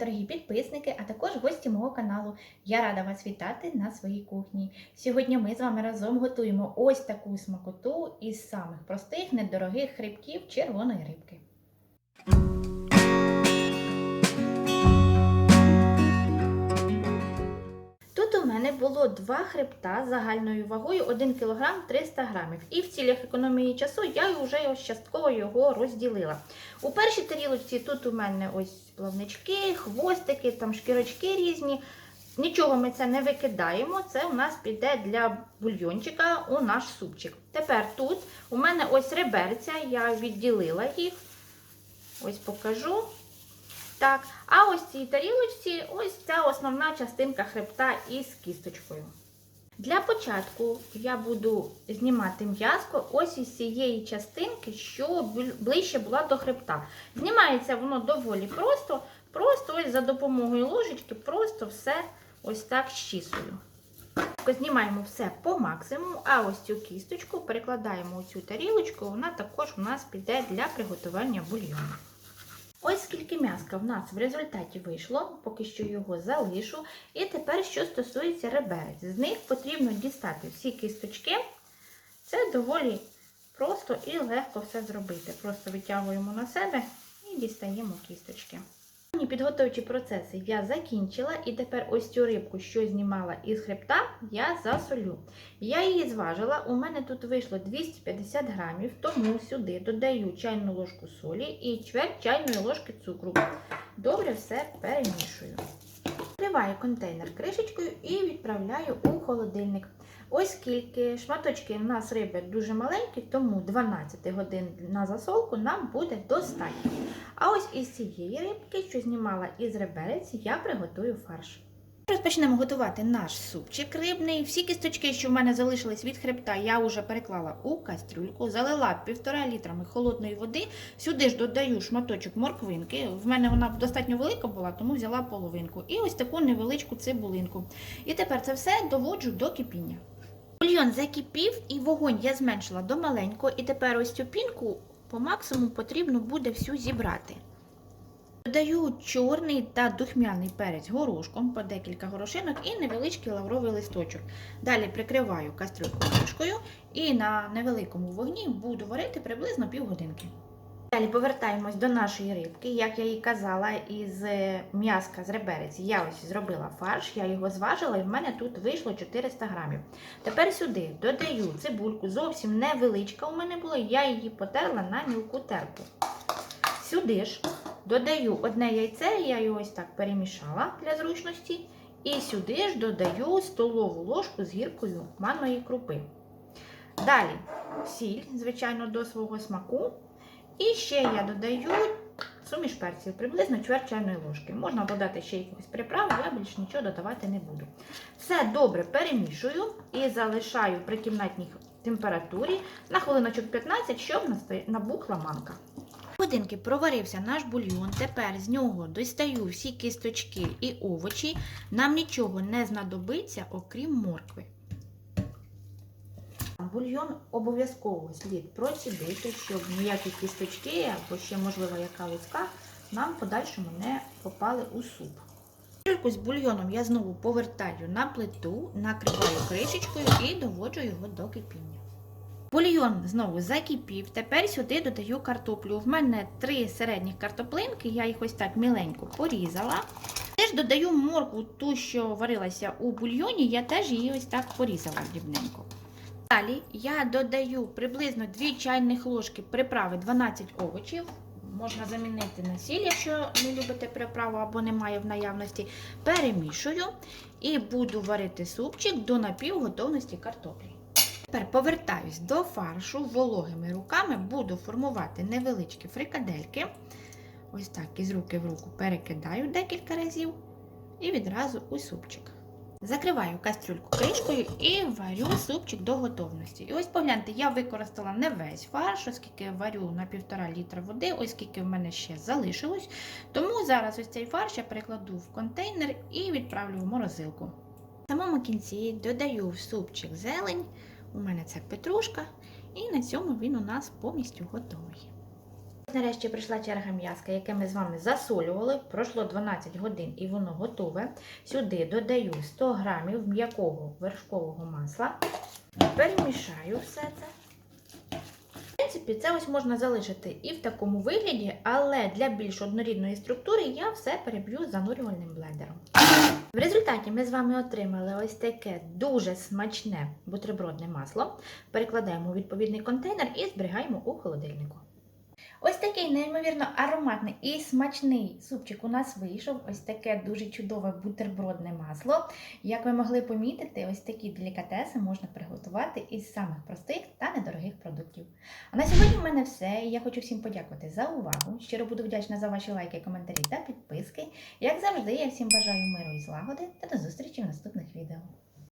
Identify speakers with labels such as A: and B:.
A: дорогі підписники, а також гості мого каналу. Я рада вас вітати на своїй кухні. Сьогодні ми з вами разом готуємо ось таку смакоту із самих простих, недорогих хребків червоної рибки. Мене було два хребта загальною вагою 1 кг 300 г. І в цілях економії часу я вже частково його розділила. У першій тарілочці тут у мене ось плавнички, хвостики, там шкірочки різні. Нічого ми це не викидаємо, це у нас піде для бульйончика у наш супчик. Тепер тут у мене ось реберця, я відділила їх. Ось покажу. Так, а ось цій тарілочці ось ця основна частинка хребта із кісточкою. Для початку я буду знімати м'язко ось із цієї частинки, що ближче була до хребта. Знімається воно доволі просто, просто ось за допомогою ложечки, просто все ось так щісую. Знімаємо все по максимуму, а ось цю кісточку перекладаємо у цю тарілочку, вона також у нас піде для приготування бульйону. Ось скільки м'яска в нас в результаті вийшло, поки що його залишу. І тепер, що стосується реберець, з них потрібно дістати всі кісточки. Це доволі просто і легко все зробити. Просто витягуємо на себе і дістаємо кісточки. Підготовчі процеси я закінчила, і тепер ось цю рибку, що знімала із хребта, я засолю. Я її зважила, у мене тут вийшло 250 грамів, тому сюди додаю чайну ложку солі і чверть чайної ложки цукру. Добре все перемішую. Вкриваю контейнер кришечкою і відправляю у холодильник. Ось скільки шматочки в нас риби дуже маленькі, тому 12 годин на засолку нам буде достатньо. А ось із цієї рибки, що знімала із реберець, я приготую фарш. Розпочнемо готувати наш супчик рибний. Всі кісточки, що в мене залишились від хребта, я вже переклала у кастрюльку, залила 1,5 літрами холодної води. Сюди ж додаю шматочок морквинки. В мене вона достатньо велика була, тому взяла половинку. І ось таку невеличку цибулинку. І тепер це все доводжу до кипіння. Бульйон закипів і вогонь я зменшила до маленького, і тепер ось цю пінку по максимуму потрібно буде всю зібрати. Додаю чорний та духмяний перець горошком по декілька горошинок і невеличкий лавровий листочок. Далі прикриваю кастрюльку кришкою і на невеликому вогні буду варити приблизно півгодинки. Далі повертаємось до нашої рибки. Як я їй казала, із м'язка з реберець я ось зробила фарш, я його зважила і в мене тут вийшло 400 грамів. Тепер сюди додаю цибульку, зовсім невеличка у мене була, я її потерла на мілку терку. Сюди ж додаю одне яйце, я його ось так перемішала для зручності. І сюди ж додаю столову ложку з гіркою манної крупи. Далі сіль, звичайно, до свого смаку. І ще я додаю суміш перців, приблизно чверть чайної ложки. Можна додати ще якихось приправ, я більш нічого додавати не буду. Все добре перемішую і залишаю при кімнатній температурі на хвилиночок 15, щоб набухла манка. Годинки проварився наш бульйон. Тепер з нього достаю всі кісточки і овочі. Нам нічого не знадобиться, окрім моркви. Бульйон обов'язково слід процідити, щоб ніякі кісточки або ще, можливо, яка луска нам в подальшому не попали у суп. Кільку з бульйоном я знову повертаю на плиту, накриваю кришечкою і доводжу його до кипіння. Бульйон знову закипів. Тепер сюди додаю картоплю. В мене три середніх картоплинки, я їх ось так міленько порізала. Теж додаю моркву, ту, що варилася у бульйоні, я теж її ось так порізала дрібненько. Далі я додаю приблизно 2 чайних ложки приправи 12 овочів. Можна замінити на сіль, якщо не любите приправу або немає в наявності. Перемішую і буду варити супчик до напівготовності картоплі. Тепер повертаюсь до фаршу вологими руками, буду формувати невеличкі фрикадельки. Ось так із руки в руку перекидаю декілька разів і відразу у супчик. Закриваю кастрюльку кришкою і варю супчик до готовності. І ось погляньте, я використала не весь фарш, оскільки варю на 1,5 літра води, ось скільки в мене ще залишилось. Тому зараз ось цей фарш я перекладу в контейнер і відправлю в морозилку. В самому кінці додаю в супчик зелень, у мене це петрушка, і на цьому він у нас повністю готовий. Нарешті прийшла черга м'яска, яке ми з вами засолювали. Пройшло 12 годин і воно готове. Сюди додаю 100 грамів м'якого вершкового масла. Перемішаю все це. В принципі, це ось можна залишити і в такому вигляді, але для більш однорідної структури я все переб'ю занурювальним блендером. В результаті ми з вами отримали ось таке дуже смачне бутербродне масло. Перекладаємо у відповідний контейнер і зберігаємо у холодильнику. Ось такий неймовірно ароматний і смачний супчик у нас вийшов. Ось таке дуже чудове бутербродне масло. Як ви могли помітити, ось такі делікатеси можна приготувати із самих простих та недорогих продуктів. А на сьогодні в мене все. Я хочу всім подякувати за увагу. Щиро буду вдячна за ваші лайки, коментарі та підписки. Як завжди, я всім бажаю миру і злагоди та до зустрічі в наступних відео.